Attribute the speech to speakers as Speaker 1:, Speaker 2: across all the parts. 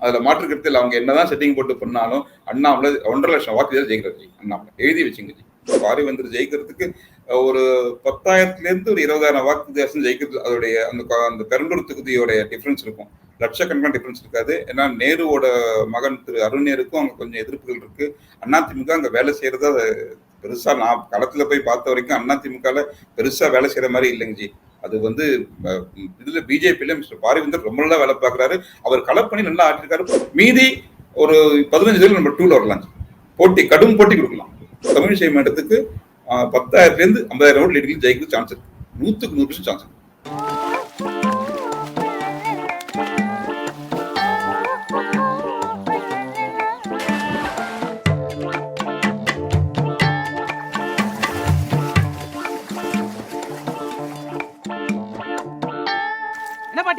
Speaker 1: அதுல மாற்று கருத்தில் அவங்க என்னதான் செட்டிங் போட்டு பண்ணாலும் அண்ணாமலை ஒன்றரை லட்சம் வாக்கு ஜெயிக்கிறது அண்ணாமலை. எழுதி வச்சுங்க ஜி. பாரிவேந்தர் ஜெயிக்கிறதுக்கு ஒரு பத்தாயிரத்துல இருந்து ஒரு இருபதாயிரம் வாக்கு வித்தியாசம் ஜெயிக்கிறது அதோடைய அந்த அந்த பெரம்பலூர் தொகுதியோட டிஃபரன்ஸ் இருக்கும். லட்சக்கணக்கான டிஃபரன்ஸ் இருக்காது. ஏன்னா நேருவோட மகன் திரு அருண் நேருக்கும் அங்க கொஞ்சம் எதிர்ப்புகள் இருக்கு. அதிமுக அங்க வேலை செய்யறது பெருசா நான் களத்துல போய் பார்த்த வரைக்கும் அதிமுகல பெருசா வேலை செய்யற மாதிரி இல்லைங்க ஜி. அது வந்து இதுல பிஜேபியில மிஸ்டர் பாரிவேந்தர் ரொம்ப நல்லா வேலை பார்க்கறாரு. அவர் களப்பணி நல்லா ஆட்டிருக்காரு மீதி ஒரு பதினஞ்சு தேர்தல் நம்ம டூல வரலாம். போட்டி கடும் போட்டி கொடுக்கலாம். தமிழ் செய்யும் இடத்துக்கு பத்தாயிரத்துல இருந்து ஐம்பதாயிரம் ஓட்டு லீடில் ஜெயிக்க சான்ஸ் இருக்கு. நூத்துக்கு நூறு பர்சன்ட் சான்ஸ் இருக்கு.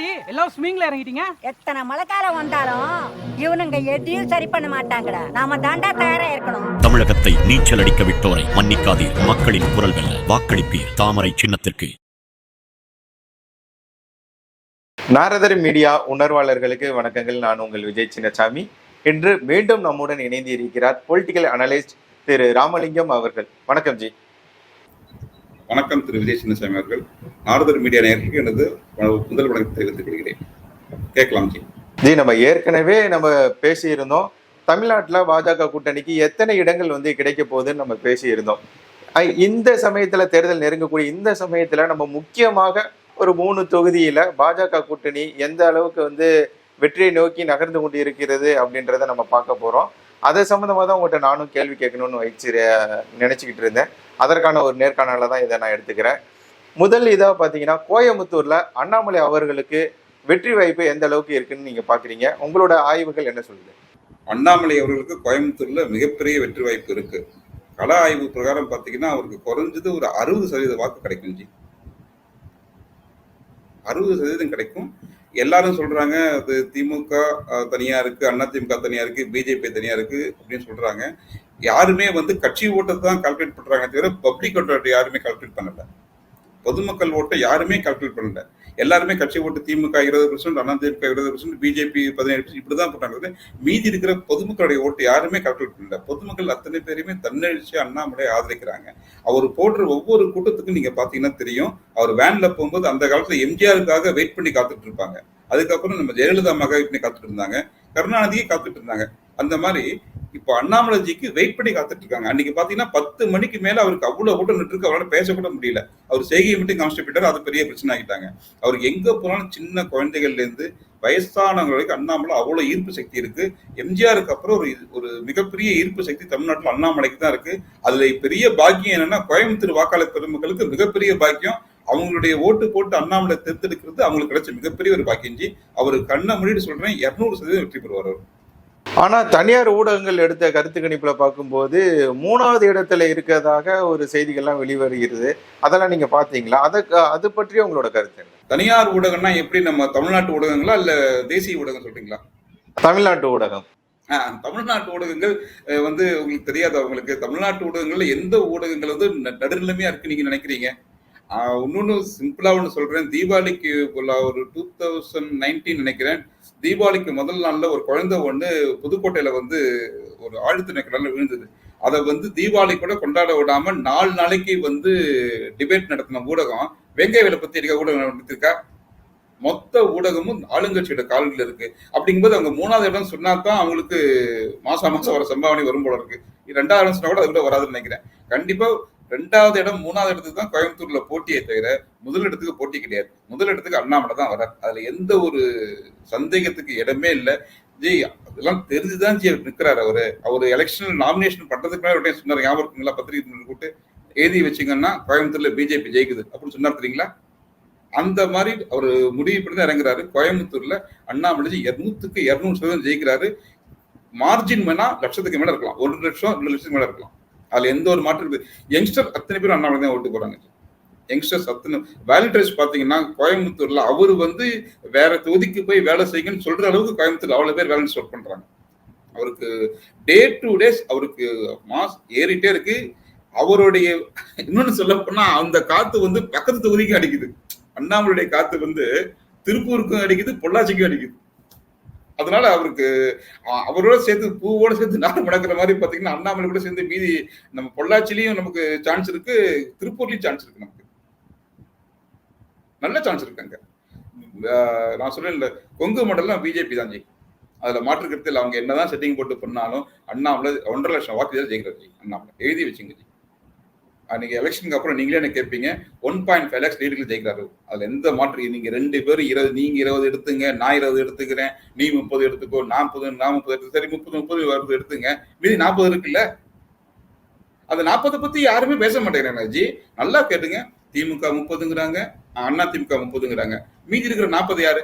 Speaker 2: என்ன பாட்டி எல்லாம் ஸ்விமிங்ல இறங்கிட்டீங்க?
Speaker 3: எத்தனை மழைக்காலம் வந்தாலும் இவனுங்க எதையும் சரி பண்ண மாட்டாங்கடா. நாம தாண்டா தயாரா இருக்கணும்.
Speaker 4: தமிழகத்தை நீச்சல் அடிக்க விட்டோரை மன்னிக்காதீர். மக்களின் குரல் வெல்ல வாக்களிப்பீர். தாமரை சின்னத்திற்கு.
Speaker 5: நாரதர் மீடியா உணர்வாளர்களுக்கு வணக்கங்கள். நான் உங்கள் விஜய் சின்னசாமி. இன்று மீண்டும் நம்முடன் இணைந்து இருக்கிறார் பொலிட்டிக்கல் அனலிஸ்ட் திரு ராமலிங்கம் அவர்கள். வணக்கம் ஜி.
Speaker 1: வணக்கம் திரு விஜய் சின்னசாமி அவர்கள். நாரதர் மீடியா நேர்களுக்கு எனது முதல் வணக்கம் தெரிவித்துக் கொள்கிறேன். கேட்கலாம் ஜி.
Speaker 5: ஜி நம்ம ஏற்கனவே நம்ம பேசியிருந்தோம். தமிழ்நாட்டில் பாஜக கூட்டணிக்கு எத்தனை இடங்கள் வந்து கிடைக்க போகுதுன்னு நம்ம பேசியிருந்தோம். இந்த சமயத்துல தேர்தல் நெருங்கக்கூடிய இந்த சமயத்துல நம்ம முக்கியமாக ஒரு மூணு தொகுதியில பாஜக கூட்டணி எந்த அளவுக்கு வந்து வெற்றியை நோக்கி நகர்ந்து கொண்டு இருக்கிறது அப்படின்றத நம்ம பார்க்க போறோம். அது சம்மந்தமாக தான் உங்கள்கிட்ட நானும் கேள்வி கேட்கணும்னு வச்சு நினச்சிக்கிட்டு இருந்தேன். அதற்கான ஒரு நேர்காணல தான் இதை நான் எடுத்துக்கிறேன். முதல் இதாக பார்த்தீங்கன்னா கோயம்புத்தூரில் அண்ணாமலை அவர்களுக்கு வெற்றி வாய்ப்பு எந்த அளவுக்கு இருக்குன்னு நீங்கள் பார்க்குறீங்க உங்களோட ஆய்வுகள் என்ன சொல்லுது?
Speaker 1: அண்ணாமலை அவர்களுக்கு கோயம்புத்தூரில் மிகப்பெரிய வெற்றி வாய்ப்பு இருக்குது கள ஆய்வு பிரகாரம் பார்த்தீங்கன்னா அவருக்கு குறைஞ்சது ஒரு அறுபது சதவீத வாக்கு கிடைக்கும் ஜி. அறுபது சதவீதம் கிடைக்கும். எல்லாரும் சொல்றாங்க அது திமுக தனியா இருக்கு அண்ணா திமுக தனியா இருக்கு பிஜேபி தனியா இருக்கு அப்படின்னு சொல்றாங்க. யாருமே வந்து கட்சி ஓட்டத்தை தான் கால்குலேட் பண்றாங்க தவிர பப்ளிக் ஓட்டத்தை யாருமே கால்குலேட் பண்ணல. பொதுமக்கள் ஓட்டை யாருமே கால்குலேட் பண்ணல. எல்லாருமே கட்சி ஓட்டு திமுக இருபது பர்சன்ட் அண்ணா திமுக இருபது பர்சன்ட் பிஜேபி பதினேழு பர்சன்ட் இப்படிதான் போட்டாங்க. மீதி இருக்கிற பொதுமக்களுடைய ஓட்டு யாருமே கால்குலேட் பண்ணல. பொதுமக்கள் அத்தனை பேருமே தன்னெழுச்சி அண்ணாமலை ஆதரிக்கிறாங்க. அவர் போடுற ஒவ்வொரு கூட்டத்துக்கும் நீங்க பாத்தீங்கன்னா தெரியும் அவர் வேன்ல போகும்போது அந்த காலத்துல எம்ஜிஆருக்காக வெயிட் பண்ணி காத்துட்டு இருப்பாங்க. அதுக்கப்புறம் நம்ம ஜெயலலிதா மகா வெயிட் பண்ணி காத்துட்டு இருந்தாங்க. கருணாநிதியை காத்துட்டு இருந்தாங்க. அந்த மாதிரி இப்போ அண்ணாமலைஜிக்கு வெயிட் பண்ணி காத்துட்டு இருக்காங்க. அன்னைக்கு பாத்தீங்கன்னா பத்து மணிக்கு மேல அவருக்கு அவ்வளவு கூட்டம் நின்று இருக்கு. அவரால் பேசக்கூட முடியல. அவர் செய்கையை மட்டும் காமிச்சிட்டு போயிட்டாரு. அது பெரிய பிரச்சனை ஆகிட்டாங்க. அவர் எங்க போனாலும் சின்ன குழந்தைகள்ல இருந்து வயசானவங்களுக்கு அண்ணாமலை அவ்வளவு ஈர்ப்பு சக்தி இருக்கு. எம்ஜிஆருக்கு அப்புறம் ஒரு ஒரு மிகப்பெரிய ஈர்ப்பு சக்தி தமிழ்நாட்டில் அண்ணாமலைக்கு தான் இருக்கு. அதுல பெரிய பாக்கியம் என்னன்னா கோயம்புத்தூர் வாக்காளர் பெருமக்களுக்கு மிகப்பெரிய பாக்கியம். அவங்களுடைய ஓட்டு போட்டு அண்ணாமலை தேர்ந்தெடுக்கிறது அவங்களுக்கு கிடைச்ச மிகப்பெரிய ஒரு பாக்கியஞ்சி அவர் கண்ணை மூடிட்டு சொல்றேன் இரநூறு சதவீதம் வெற்றி பெறுவார் அவர்.
Speaker 5: ஆனா தனியார் ஊடகங்கள் எடுத்த கருத்து கணிப்புல பார்க்கும்போது மூணாவது இடத்துல இருக்கிறதாக ஒரு செய்திகள்லாம் வெளிவருகிறது. அதெல்லாம் நீங்க பாத்தீங்களா அதுக்கு அது பற்றி உங்களோட கருத்து என்ன?
Speaker 1: தனியார் ஊடகம்னா எப்படி? நம்ம தமிழ்நாட்டு ஊடகங்களா இல்ல தேசிய ஊடகம் சொல்றீங்களா?
Speaker 5: தமிழ்நாட்டு ஊடகம்.
Speaker 1: தமிழ்நாட்டு ஊடகங்கள் வந்து உங்களுக்கு தெரியாது அவங்களுக்கு. தமிழ்நாட்டு ஊடகங்கள்ல எந்த ஊடகங்கள் வந்து ந- நடுநிலைமையா இருக்கு நீங்க நினைக்கிறீங்க? ஆஹ், இன்னொன்னு சிம்பிளா ஒன்று சொல்றேன். தீபாவளிக்கு ஒரு டூ தௌசண்ட் நைன்டீன் நினைக்கிறேன். தீபாவளிக்கு முதல் நாள்ல ஒரு குழந்தை ஒண்ணு புதுக்கோட்டையில வந்து ஒரு ஆழ்த்து நெக்கடல விழுந்தது. அதை வந்து தீபாவளி கூட கொண்டாட விடாம நாலு நாளைக்கு வந்து டிபேட் நடத்தின ஊடகம் வெங்காய விலை பத்தி இருக்க ஊடகம் நடத்திருக்கா மொத்த ஊடகமும் ஆளுங்கட்சியோட கால்கள் இருக்கு. அப்படிங்கும்போது அவங்க மூணாவது இடம் சொன்னா தான் அவங்களுக்கு மாசம் மாசம் வர சம்பாவனை வரும் போல இருக்கு. ரெண்டாவது இடம் சொன்னா கூட அது கூட வராதுன்னு நினைக்கிறேன். கண்டிப்பா ரெண்டாவது இடம் மூணாவது இடத்துக்கு தான் கோயம்புத்தூர்ல போட்டியே தவிர முதல் இடத்துக்கு போட்டி கிடையாது. முதல் இடத்துக்கு அண்ணாமலை தான் வரார் அதுல எந்த ஒரு சந்தேகத்துக்கு இடமே இல்லை. ஜி அதெல்லாம் தெரிஞ்சுதான் ஜி அவர் அவரு. அவர் எலெக்ஷன் நாமினேஷன் பண்றதுக்கு மேலே சொன்னார் ஞாபகம் இருக்குங்களா பத்திரிகை கூட்டு எழுதி வச்சீங்கன்னா கோயம்புத்தூர்ல பிஜேபி ஜெயிக்குது. அப்படின்னு சொன்னார் தெரியுங்களா? அந்த மாதிரி அவர் முடிவு பண்ணி தான் இறங்குறாரு. கோயம்புத்தூர்ல அண்ணாமலை இருநூத்துக்கு இருநூறு சதவீதம் ஜெயிக்கிறாரு. மார்ஜின் வேணா லட்சத்துக்கு மேல இருக்கலாம். ஒரு லட்சம் ரெண்டு லட்சத்துக்கு மேல இருக்கலாம். அதுல எந்த ஒரு மாற்றம் இருக்குது யங்ஸ்டர் அத்தனை பேரும் அண்ணாமலை தான் ஓட்டு போறாங்க யங்ஸ்டர்ஸ் அத்தனை வேலிடேஜ் பாத்தீங்கன்னா கோயம்புத்தூர்ல அவர் வந்து வேற தொகுதிக்கு போய் வேலை செய்யுங்கன்னு சொல்ற அளவுக்கு கோயம்புத்தூர் அவ்வளவு பேர் வேலை ஒர்க் பண்றாங்க. அவருக்கு டே டு டேஸ் அவருக்கு மாஸ் ஏறிட்டே இருக்கு. அவருடைய இன்னொன்னு சொல்ல போனா அந்த காத்து வந்து பக்கத்து தொகுதிக்கும் அடிக்குது. அண்ணாமலையுடைய காத்து வந்து திருப்பூருக்கும் அடிக்குது பொள்ளாச்சிக்கும் அடிக்குது. அதனால அவருக்கு அவரோட சேர்த்து பூவோட சேர்த்து நாடு மடக்கிற மாதிரி பாத்தீங்கன்னா அண்ணாமலை கூட சேர்ந்து மீதி நம்ம பொள்ளாச்சிலையும் நமக்கு சான்ஸ் இருக்கு திருப்பூர்லயும் சான்ஸ் இருக்கு நமக்கு. நல்ல சான்ஸ் இருக்கு அங்க. நான் நான் சொன்னேன்ல கொங்கு மண்டலம் பிஜேபி தான் ஜெயிக்கும். அதுல மாற்று கருத்தில் அவங்க என்னதான் செட்டிங் போட்டு பண்ணாலும் அண்ணாமலை ஒன்றரை லட்சம் வாக்கு ஜெயிக்கிறார் அண்ணாமலை. எழுதி வச்சுங்க ஜி அன்னைக்கு எலெக்ஷனுக்கு அப்புறம் நீங்களே எனக்கு கேட்பீங்க? ஒன் பாயிண்ட் ஃபைவ் லேக்ஸ் லீடர்கள் ஜெயிக்கிறாரு அதுல எந்த மாற்று நீங்க ரெண்டு பேரும் இருபது நீங்க இருபது எடுத்துங்க நான் இருபது எடுத்துக்கிறேன் நீ முப்பது எடுத்துக்கோ நான் முப்பது நான் முப்பது எடுத்து சரி முப்பது முப்பது வருது எடுத்துங்க. மீதி நாற்பது இருக்குல்ல? அந்த நாற்பதை பத்தி யாருமே பேச மாட்டேங்கிறாங்க ஜி நல்லா கேட்டுங்க. திமுக முப்பதுங்கிறாங்க அண்ணா திமுக முப்பதுங்கிறாங்க. மீதி இருக்கிற நாற்பது யாரு?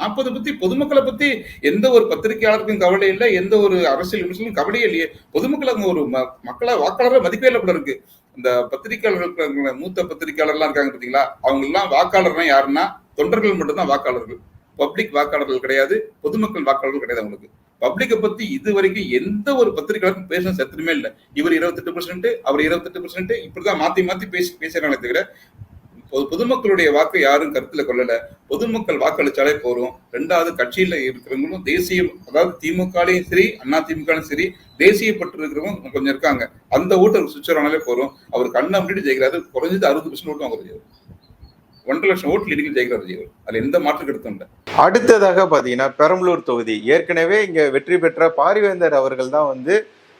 Speaker 1: நாற்பது பத்தி பொதுமக்களை பத்தி எந்த ஒரு பத்திரிகையாளருக்கும் கவலை இல்லை எந்த ஒரு அரசியல் விமர்சனம் கவலையே இல்லையே. பொதுமக்கள் ஒரு ம- மக்களை வாக்காளரை மதிப்பே இல்லை இருக்கு. இந்த பத்திரிகையாளர்கள் மூத்த பத்திரிகையாளர்லாம் இருக்காங்க பாத்தீங்களா அவங்க எல்லாம் வாக்காளர்னா யாருன்னா தொண்டர்கள் மட்டும்தான் வாக்காளர்கள். பப்ளிக் வாக்காளர்கள் கிடையாது பொதுமக்கள் வாக்காளர்கள் கிடையாது அவங்களுக்கு. பப்ளிக்கை பத்தி இது வரைக்கும் எந்த ஒரு பத்திரிகையாளருக்கும் பேச சத்திரமே இல்லை. இவர் இருபத்தெட்டு பர்சன்ட் அவர் இருபத்தெட்டு பர்சன்ட் இப்படிதான் மாத்தி மாத்தி பேசி பேசுறாங்களே தவிர பொதுமக்களுடைய வாக்கை யாரும் கருத்துல கொள்ளல. பொதுமக்கள் வாக்களிச்சாலே போறோம் ரெண்டாவது கட்சியில இருக்கிறவங்களும் தேசியம் அதாவது திமுகலையும் சரி அண்ணா திமுகலையும் சரி தேசியப்பட்டு இருக்கிறவங்க கொஞ்சம் இருக்காங்க. அந்த ஓட்டு சுவிட்சர் ஆனாலே போறோம் அவர் கண்ணை அப்படிட்டு ஜெயிக்கிறாரு குறைஞ்சது அறுபது பர்சன்ட் ஓட்டு அவங்க ஜெயிக்கிறாரு. ஒன்றரை லட்சம் ஓட்டு லீடிங் ஜெயிக்கிறார் ஜெயவர் அதுல எந்த மாற்று கருத்தும் இல்லை.
Speaker 5: அடுத்ததாக பாத்தீங்கன்னா பெரம்பலூர் தொகுதி. ஏற்கனவே இங்க வெற்றி பெற்ற பாரிவேந்தர் அவர்கள் தான் வந்து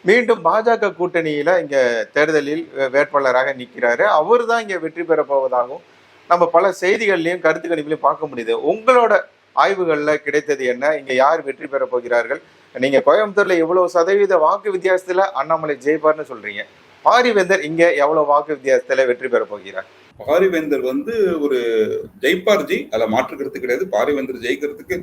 Speaker 5: மீண்டும் பாஜக கூட்டணியில இங்க தேர்தலில் வே- வேட்பாளராக நிற்கிறாரு அவர் தான் இங்க வெற்றி பெற போவதாகவும் நம்ம பல செய்திகள்லையும் கருத்து கணிப்புலையும் பார்க்க முடியுது. உங்களோட ஆய்வுகள்ல கிடைத்தது என்ன? இங்க யார் வெற்றி பெற போகிறார்கள்? நீங்க கோயம்புத்தூர்ல எவ்வளவு சதவீத வாக்கு வித்தியாசத்துல அண்ணாமலை ஜெயிப்பார்னு சொல்றீங்க. பாரிவேந்தர் இங்க எவ்வளவு வாக்கு வித்தியாசத்துல வெற்றி பெற போகிறார்?
Speaker 1: பாரிவேந்தர் வந்து ஒரு ஜெய்பார்ஜி அதில் மாற்றுக்கிறது கிடையாது. பாரிவேந்தர் ஜெயிக்கிறதுக்கு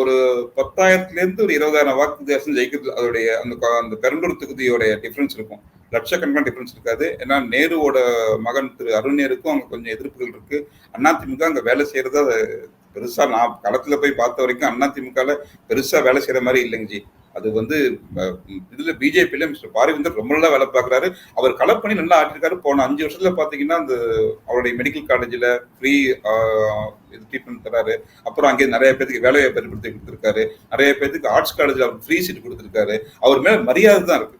Speaker 1: ஒரு பத்தாயிரத்துலேருந்து ஒரு இருபதாயிரம் வாக்கு வித்தியாசம் ஜெயிக்கிறது அதோடைய அந்த அந்த பெரம்பலூர் தொகுதியோடைய டிஃப்ரென்ஸ் இருக்கும். லட்சக்கணக்கான டிஃப்ரென்ஸ் இருக்காது. ஏன்னா நேருவோட மகன் திரு அருண் நேருக்கும் அங்கே கொஞ்சம் எதிர்ப்புகள் இருக்கு. அதிமுக அங்கே வேலை செய்யறது பெருசாக நான் களத்தில் போய் பார்த்த வரைக்கும் அதிமுகவில் பெருசாக வேலை செய்கிற மாதிரி இல்லைங்க ஜி. அது வந்து இதுல பிஜேபியில மிஸ்டர் பாரிவேந்தர் ரொம்ப நல்லா வேலை பார்க்கறாரு. அவர் களப்பணி நல்லா ஆட்டிருக்காரு போன அஞ்சு வருஷத்துல பாத்தீங்கன்னா அந்த அவருடைய மெடிக்கல் காலேஜ்ல ஃப்ரீ இது ட்ரீட்மெண்ட் தராரு. அப்புறம் அங்கே நிறைய பேருக்கு வேலை வாய்ப்பு ஏற்படுத்தி கொடுத்துருக்காரு. நிறைய பேருக்கு ஆர்ட்ஸ் காலேஜ்ல அவர் ஃப்ரீ சீட் கொடுத்துருக்காரு. அவர் மேல மரியாதை தான் இருக்கு.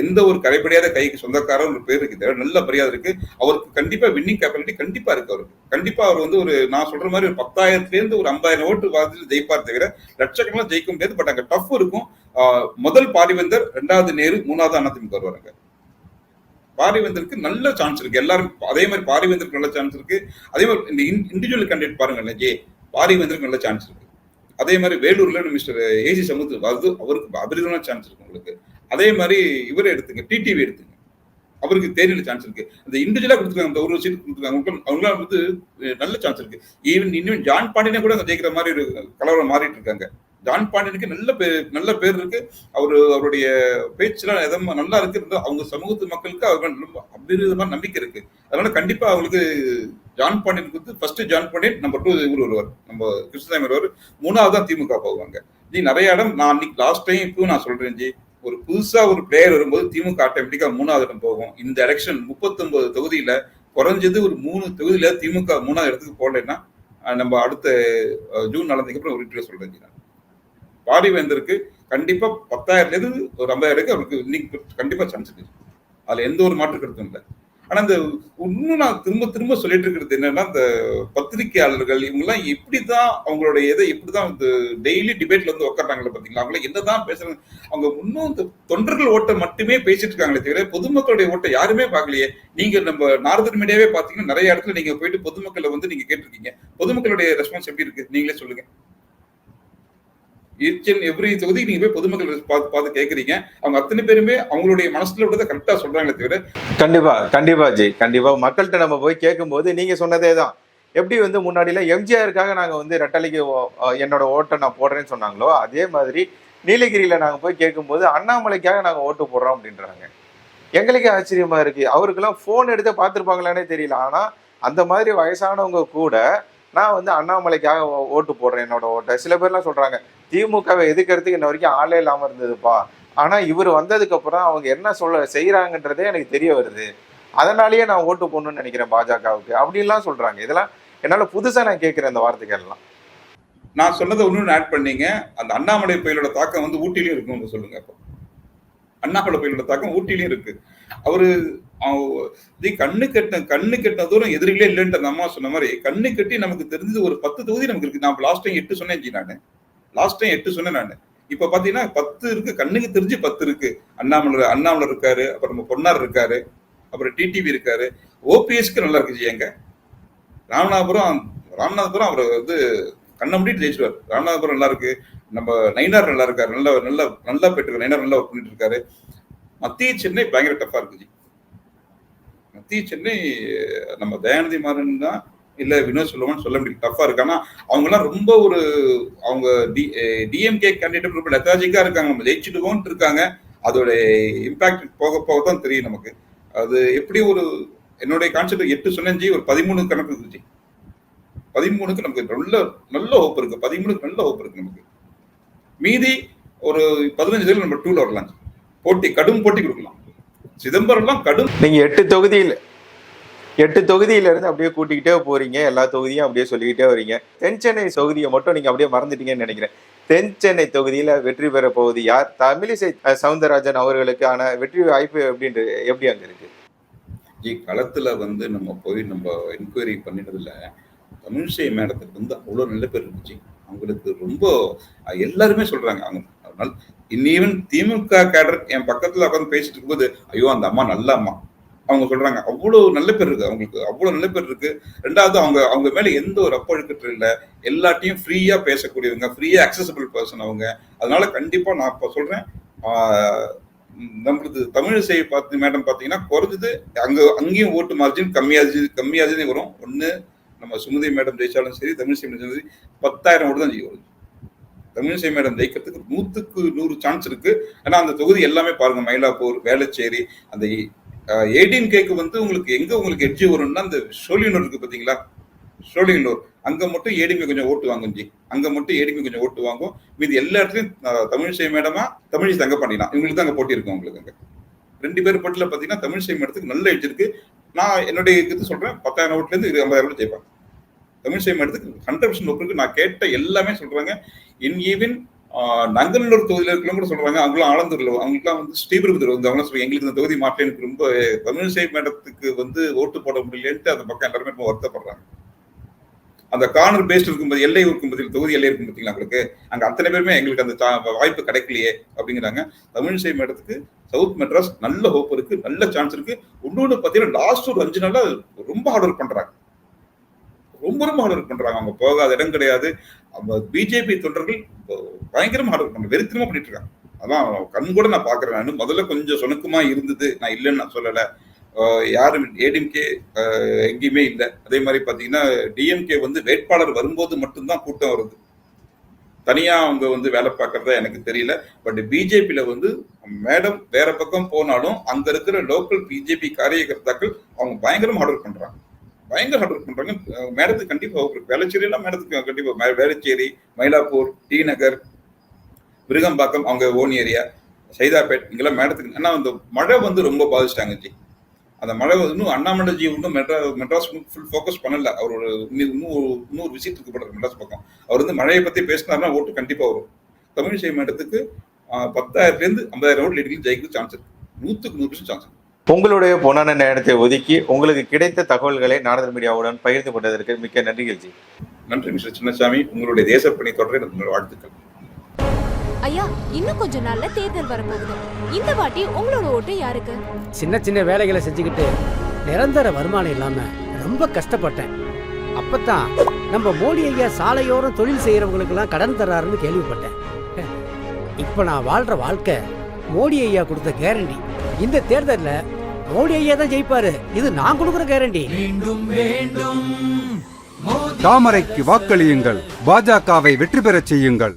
Speaker 1: எந்த ஒரு கரைப்படியாத கைக்கு சொந்தக்காரர் ஒரு பேர் இருக்கு நல்ல மரியாதை இருக்கு. அவருக்கு கண்டிப்பா வின்னிங் கேப்பபிலிட்டி கண்டிப்பா இருக்கு அவருக்கு. கண்டிப்பா அவர் வந்து ஒரு நான் சொல்ற மாதிரி ஒரு பத்தாயிரத்துலேருந்து ஒரு ஐம்பதாயிரம் ஓட்டு வாரத்தில் ஜெயிப்பார் தவிர லட்சக்கணக்கில் ஜெயிக்க முடியாது. பட் அங்க டஃப் இருக்கும். முதல் பாரிவேந்தர் ரெண்டாவது நேரு மூணாவது அதிமுக வருவாங்க பாரிவேந்தருக்கு நல்ல சான்ஸ் இருக்கு. எல்லாரும் அதே மாதிரி பாரிவேந்தருக்கு நல்ல சான்ஸ் இருக்கு. அதே மாதிரி இந்த இண்டிவிஜுவல் கேண்டிடேட் பாருங்க ஜே பாரிவேந்தருக்கு நல்ல சான்ஸ் இருக்கு. அதே மாதிரி வேலூர்ல மிஸ்டர் ஏசி சமுத்து வருது அவருக்கு அபரிதமான சான்ஸ் இருக்கு உங்களுக்கு. அதே மாதிரி இவரை எடுத்துங்க டிடிவி எடுத்துங்க. அவருக்கு தேர்தல் சான்ஸ் இருக்கு. அந்த இண்டிவிஜுவலா கொடுத்துருக்காங்க அந்த ஒரு சீட் கொடுத்துருக்காங்க அவங்களாம் வந்து நல்ல சான்ஸ் இருக்கு. ஈவன் இன்னும் ஜான் பாண்டியனை கூட அந்த ஜெயிக்கிற மாதிரி ஒரு கலவரம் மாறிட்டு இருக்காங்க. ஜான் பாண்டியனுக்கு நல்ல பேர் நல்ல பேர் இருக்கு. அவரு அவருடைய பேச்சுலாம் எதமா நல்லா இருக்கு. அவங்க சமூகத்து மக்களுக்கு அவர் ரொம்ப அபிரிதமான நம்பிக்கை இருக்கு. அதனால கண்டிப்பா அவங்களுக்கு ஜான் பாண்டியனுக்கு வந்து first John Pandian number two இவர் வருவார். நம்ம கிருஷ்ணசாமி வருவார். மூணாவது தான் திமுக போவாங்க. ஜி நிறைய இடம் நான் அன்னைக்கு லாஸ்ட் டைம் இப்பவும் நான் சொல்றேன் ஜி. ஒரு புதுசா ஒரு பிளேயர் வரும்போது திமுக ஆட்டோமேட்டிக்கா மூணாவது இடம் போகும். இந்த எலெக்ஷன் முப்பத்தொன்பது தொகுதியில குறைஞ்சது ஒரு மூணு தொகுதியில திமுக மூணாவது இடத்துக்கு போடலைன்னா நம்ம அடுத்த ஜூன் நடந்ததுக்கு அப்புறம் ஒரு வீட்டில் சொல்றேன் பாரிவேந்தருக்கு கண்டிப்பா பத்தாயிரம்லேருந்து ஒரு ஐம்பதாயிரம் இருக்கு அவருக்கு இன்னைக்கு கண்டிப்பா சான்ஸ் இருக்கு. அதுல எந்த ஒரு மாற்று கருத்தும் இல்லை. ஆனா இந்த இன்னும் நான் திரும்ப திரும்ப சொல்லிட்டு இருக்கிறது என்னன்னா இந்த பத்திரிகையாளர்கள் இவங்கெல்லாம் எப்படிதான் அவங்களுடைய இதை எப்படிதான் இந்த டெய்லி டிபேட்ல வந்து உட்கார்றாங்களே பாத்தீங்களா? அவங்கள என்னதான் பேசுறாங்க? அவங்க இன்னும் இந்த தொண்டர்கள் ஓட்டை மட்டுமே பேசிட்டு இருக்காங்களே தவிர பொதுமக்களுடைய ஓட்டை யாருமே பார்க்கலையே. நீங்க நம்ம நாரதன் மீடியாவே பாத்தீங்கன்னா நிறைய இடத்துல நீங்க போயிட்டு பொதுமக்களை வந்து நீங்க கேட்டிருக்கீங்க. பொதுமக்களுடைய ரெஸ்பான்ஸ் எப்படி இருக்கு? நீங்களே சொல்லுங்க. ஈச் அண்ட் எவ்ரி தொகுதி நீங்க போய் பொதுமக்கள் பார்த்து பார்த்து கேட்குறீங்க அவங்க அத்தனை பேருமே அவங்களுடைய மனசுல உள்ளதை கரெக்டா சொல்றாங்களே தவிர
Speaker 5: கண்டிப்பா கண்டிப்பா ஜி. கண்டிப்பா. மக்கள்கிட்ட நம்ம போய் கேட்கும்போது நீங்க சொன்னதே தான். எப்படி வந்து முன்னாடிலாம் எம்ஜிஆருக்காக நாங்க வந்து ரெட்டலைக்கு ஓ- என்னோட ஓட்டை நான் போடுறேன்னு சொன்னாங்களோ அதே மாதிரி நீலகிரியில நாங்க போய் கேட்கும்போது அண்ணாமலைக்காக நாங்க ஓட்டு போடுறோம் அப்படின்றாங்க. எங்களுக்கே ஆச்சரியமா இருக்கு. அவருக்கெல்லாம் போன் எடுத்து பார்த்துருப்பாங்களானே தெரியல. ஆனா அந்த மாதிரி வயசானவங்க கூட நான் வந்து அண்ணாமலைக்காக ஓட்டு போடுறேன் என்னோட ஓட்டை. சில பேர்லாம் சொல்றாங்க திமுகவை எதுக்கிறதுக்கு இன்ன வரைக்கும் ஆளே இல்லாம இருந்ததுப்பா. ஆனா இவர் வந்ததுக்கு அப்புறம் அவங்க என்ன சொல்ல செய்யறாங்கன்றதே எனக்கு தெரிய வருது. அதனாலேயே நான் ஓட்டு போடணும்னு நினைக்கிறேன் பாஜகவுக்கு. அப்படின்லாம் சொல்றாங்க. இதெல்லாம் என்னால புதுசா நான் கேட்கிறேன் இந்த வார்த்தைகள் எல்லாம்
Speaker 1: நான் சொன்னதை ஒண்ணு ஆட் பண்ணீங்க. அந்த அண்ணாமலை புயலோட தாக்கம் வந்து ஊட்டிலையும் இருக்குன்னு சொல்லுங்க அண்ணாமலை புயலோட தாக்கம் ஊட்டிலையும் இருக்கு. அவரு கண்ணு கெட்ட கண்ணு கெட்ட தூரம் எதிரிலே இல்லைன்ற அந்த அம்மா சொன்ன மாதிரி கண்ணு கட்டி நமக்கு தெரிஞ்சது ஒரு பத்து தொகுதி நமக்கு இருக்கு. நான் லாஸ்ட் டைம் எட்டு சொன்னேன் ஜி நானு. லாஸ்ட் டைம் எட்டு சொன்னேன் நான். இப்ப பாத்தீங்கன்னா பத்து இருக்கு கண்ணுக்கு தெரிஞ்சு பத்து இருக்கு. அண்ணாமலை அண்ணாமலை இருக்காரு அப்புறம் நம்ம பொன்னார் இருக்காரு அப்புறம் டிடிவி இருக்காரு. ஓபிஎஸ்க்கு நல்லா இருக்குச்சு ஜி எங்க ராமநாதபுரம் ராமநாதபுரம் அவர் வந்து கண்ண முடிட்டு ஜெயிச்சுவார் ராமநாதபுரம் நல்லா இருக்கு. நம்ம நைனார் நல்லா இருக்காரு. நல்லா நல்லா நல்லா போயிட்டு நைனார் நல்லா ஒர்க் பண்ணிட்டு இருக்காரு மத்திய சென்னை பயங்கர டஃபா இருக்கு ஜி. மத்திய சென்னை நம்ம தயாநிதி மாறன் தான் இல்ல வினோத் சொல்லுவான்னு சொல்ல முடியும் டஃபா இருக்கு ஆனா அவங்க எல்லாம் ரொம்ப ஒரு அவங்க டிஎம்கே கேண்டிடேட் ரொம்ப லெத்தாஜிக்கா இருக்காங்க. நம்ம ஜெயிச்சுடுவோம்னு இருக்காங்க. அதோட இம்பாக்ட் போக போக தான் தெரியும் நமக்கு. அது எப்படி ஒரு என்னுடைய கான்செப்ட் எட்டு சொன்னஞ்சி ஒரு பதிமூணு கணக்கு இருந்துச்சு பதிமூணுக்கு நமக்கு நல்ல நல்ல ஹோப் இருக்கு. பதிமூணுக்கு நல்ல ஹோப் இருக்கு நமக்கு. மீதி ஒரு பதினஞ்சு பேர் நம்ம டூல வரலாம் போட்டி கடும் போட்டி கொடுக்கலாம். சிதம்பரம்லாம் கடும்.
Speaker 5: நீங்க எட்டு தொகுதியில் எட்டு தொகுதியில இருந்து அப்படியே கூட்டிக்கிட்டே போறீங்க. எல்லா தொகுதியும் அப்படியே சொல்லிக்கிட்டே வரீங்க தென் சென்னை தொகுதியை மட்டும் நீங்க அப்படியே மறந்துட்டீங்கன்னு நினைக்கிறேன். தென் சென்னை தொகுதியில வெற்றி பெற போவது யார்? தமிழிசை சவுந்தரராஜன் அவர்களுக்கான வெற்றி வாய்ப்பு எப்படின்றது எப்படி அங்க இருக்கு?
Speaker 1: ஜி களத்துல வந்து நம்ம போய் நம்ம என்கொயரி பண்ணினதுல தமிழிசை மேடத்துக்கு வந்து அவ்வளவு நல்ல பேர் இருந்துச்சு. அவங்களுக்கு ரொம்ப எல்லாருமே சொல்றாங்க. அவங்க இன்னும் திமுக கேடர் என் பக்கத்துல உட்காந்து பேசிட்டு இருக்கும்போது ஐயோ அந்த அம்மா நல்ல அம்மா. அவங்க சொல்றாங்க. அவ்வளவு நல்ல பேர் இருக்கு அவங்களுக்கு. அவ்வளவு நல்ல பேர் இருக்கு. ரெண்டாவது அவங்க அவங்க மேல எந்த ஒரு அப்பழுக்கட்டும் இல்ல. எல்லாத்தையும் ஃப்ரீயா பேசக்கூடியவங்க ஃப்ரீயா அக்சசபிள் பர்சன் அவங்க. அதனால கண்டிப்பா நான் இப்ப சொல்றேன். ஆஹ், நம்மளது தமிழிசை பார்த்து மேடம் பாத்தீங்கன்னா குறைஞ்சது அங்க அங்கேயும் ஓட்டு மார்ஜின் கம்மியாச்சு கம்மியாச்சுனே வரும். ஒண்ணு நம்ம சுமதி மேடம் ஜெயிச்சாலும் சரி தமிழிசை மேடம் சரி பத்தாயிரம் ஓட்டு தான் ஜெயிக்கும். தமிழிசை மேடம் ஜெயிக்கிறதுக்கு நூத்துக்கு நூறு சான்ஸ் இருக்கு. ஆனால் அந்த தொகுதி எல்லாமே பாருங்க. மயிலாப்பூர் வேளச்சேரி அந்த எயிட்டீன் கேக்கு வந்து உங்களுக்கு எங்க உங்களுக்கு எட்ஜி வரும்னா அந்த சோழியனூர் இருக்கு பாத்தீங்களா? சோழியனூர் அங்க மட்டும் ஏடிமி கொஞ்சம் ஓட்டு வாங்கும் ஜி. அங்க மட்டும் ஏடிமி கொஞ்சம் ஓட்டு வாங்கும். மீதி எல்லா இடத்துலயும் தமிழிசை மேடமா தமிழிசை தங்க பண்ணிடலாம். இவங்களுக்கு தான் அங்க போட்டி உங்களுக்கு அங்க. ரெண்டு பேர் பட்டில பாத்தீங்கன்னா தமிழிசை மேடத்துக்கு நல்ல எட்ஜ் இருக்கு. நான் என்னுடைய இது சொல்றேன் பத்தாயிரம் ஓட்டுல இருந்து இது ஐம்பதாயிரம் ஓட்டு ஜெயிப்பாங்க. தமிழிசை மேடத்துக்கு ஹண்ட்ரட் பர்சன்ட் ஒப்பு நான் கேட்ட எல்லாமே சொல்றாங்க. இன் ஈவன் நங்கநல்லூர் தொகுதியில் இருக்கலாம் கூட சொல்றாங்க. அவங்களும் ஆலந்தூர்ல அவங்களுக்குலாம் வந்து ஸ்ரீபெரும்புதூர் வந்து அவங்க சொல்றாங்க எங்களுக்கு இந்த தொகுதி மாற்றம் எனக்கு ரொம்ப தமிழிசை மேடத்துக்கு வந்து ஓட்டு போட முடியலன்ட்டு அந்த பக்கம் எல்லாருமே இப்போ வருத்தப்படுறாங்க. அந்த கார்னர் பேஸ்ட் இருக்கும்போது எல்லை இருக்கும்போது தொகுதி எல்லை இருக்கும் பார்த்தீங்களா உங்களுக்கு? அங்கே அத்தனை பேருமே எங்களுக்கு அந்த சா- வாய்ப்பு கிடைக்கலையே அப்படிங்கிறாங்க. தமிழிசை மேடத்துக்கு சவுத் மெட்ராஸ் நல்ல ஹோப் இருக்கு நல்ல சான்ஸ் இருக்கு. இன்னொன்று பார்த்தீங்கன்னா லாஸ்ட் ஒரு அஞ்சு நாளில் ரொம்ப ஹார்ட் ஒர்க் பண்றாங்க. ரொம்ப ரொம்ப ஹார்ட் ஒர்க் பண்றாங்க. அவங்க போகாத இடம் கிடையாது. பிஜேபி தொண்டர்கள் பயங்கரமா ஹார்ட் வெறித்தனமா பண்ணிட்டு இருக்காங்க அதான் கண் கூட நான் பாக்குறேன் நான் முதல்ல கொஞ்சம் சொணுக்கமா இருந்தது. நான் இல்லைன்னு நான் சொல்லல. யாரும் ஏடிஎம்கே எங்கேயுமே இல்லை. அதே மாதிரி பாத்தீங்கன்னா டிஎம்கே வந்து வேட்பாளர் வரும்போது மட்டும்தான் கூட்டம் வருது. தனியா அவங்க வந்து வேலை பார்க்கறதா எனக்கு தெரியல. பட் பிஜேபியில வந்து மேடம் வேற பக்கம் போனாலும் அங்க இருக்கிற லோக்கல் பிஜேபி காரியகர்த்தாக்கள் அவங்க பயங்கரம் ஆர்டர் பண்ணுறாங்க பண்றாங்க. பயங்கர ஹார்ட் பண்றாங்க. மேடத்துக்கு கண்டிப்பா hope வேளச்சேரி எல்லாம் மேடத்துக்கு கண்டிப்பா மே- வேளச்சேரி மயிலாப்பூர் டி நகர் விருகம்பாக்கம் அவங்க ஓன் ஏரியா சைதாப்பேட் இங்கெல்லாம் மேடத்துக்கு ஏன்னா அந்த மழை வந்து ரொம்ப பாதிச்சிட்டாங்க ஜி. அந்த மழை வந்து இன்னும் அண்ணாமலைஜி இன்னும் மெட்ரா மெட்ராஸ் ஃபுல் ஃபோக்கஸ் பண்ணல. அவரோட இன்னும் இன்னும் ஒரு- இன்னொரு விசிட் இருக்கு மெட்ராஸ் பக்கம். அவர் வந்து மழையை பத்தி பேசினாருன்னா ஓட்டு கண்டிப்பா வரும். தமிழிசை மேடத்துக்கு ஆஹ், பத்தாயிரத்துல இருந்து ஐம்பதாயிரம் ஓட்டு லீடிங் ஜெயிக்க சான்ஸ் இருக்கு. நூத்துக்கு நூறு பர்சன்ட் சான்ஸ் இருக்கு.
Speaker 5: உங்களுடைய பொன்னான நேரத்தை ஒதுக்கி உங்களுக்கு கிடைத்த தகவல்களை நாரதர் மீடியாவுடன் பகிர்ந்து கொண்டதற்கு மிக்க நன்றிகள் ஜி
Speaker 1: நன்றி மிஸ்டர் சின்னசாமி. உங்களுடைய தேசப்பணி தொடர எனக்கு வாழ்த்துக்கள்.
Speaker 6: ஐயா இன்னும் கொஞ்ச நாள்ல தேர்தல் வரப்போகுது இந்த வாட்டி உங்களோட ஓட்டு யாருக்கு?
Speaker 2: சின்ன சின்ன வேலைகளை செஞ்சுக்கிட்டு நிரந்தர வருமானம் இல்லாம ரொம்ப கஷ்டப்பட்டேன். அப்பதான் நம்ம மோடி ஐயா சாலையோரம் தொழில் செய்யறவங்களுக்கெல்லாம் கடன் தர்றாருன்னு கேள்விப்பட்டேன். இப்ப நான் வாழ்ற வாழ்க்கை மோடி ஐயா கொடுத்த கேரண்டி இந்த தேர்தல்ல மோடி ஐயா தான் ஜெயிப்பாரு. இது நான் கொடுக்குற கேரண்டி
Speaker 7: தாமரைக்கு வாக்களியுங்கள். பாஜகவை வெற்றி பெறச் செய்யுங்கள்.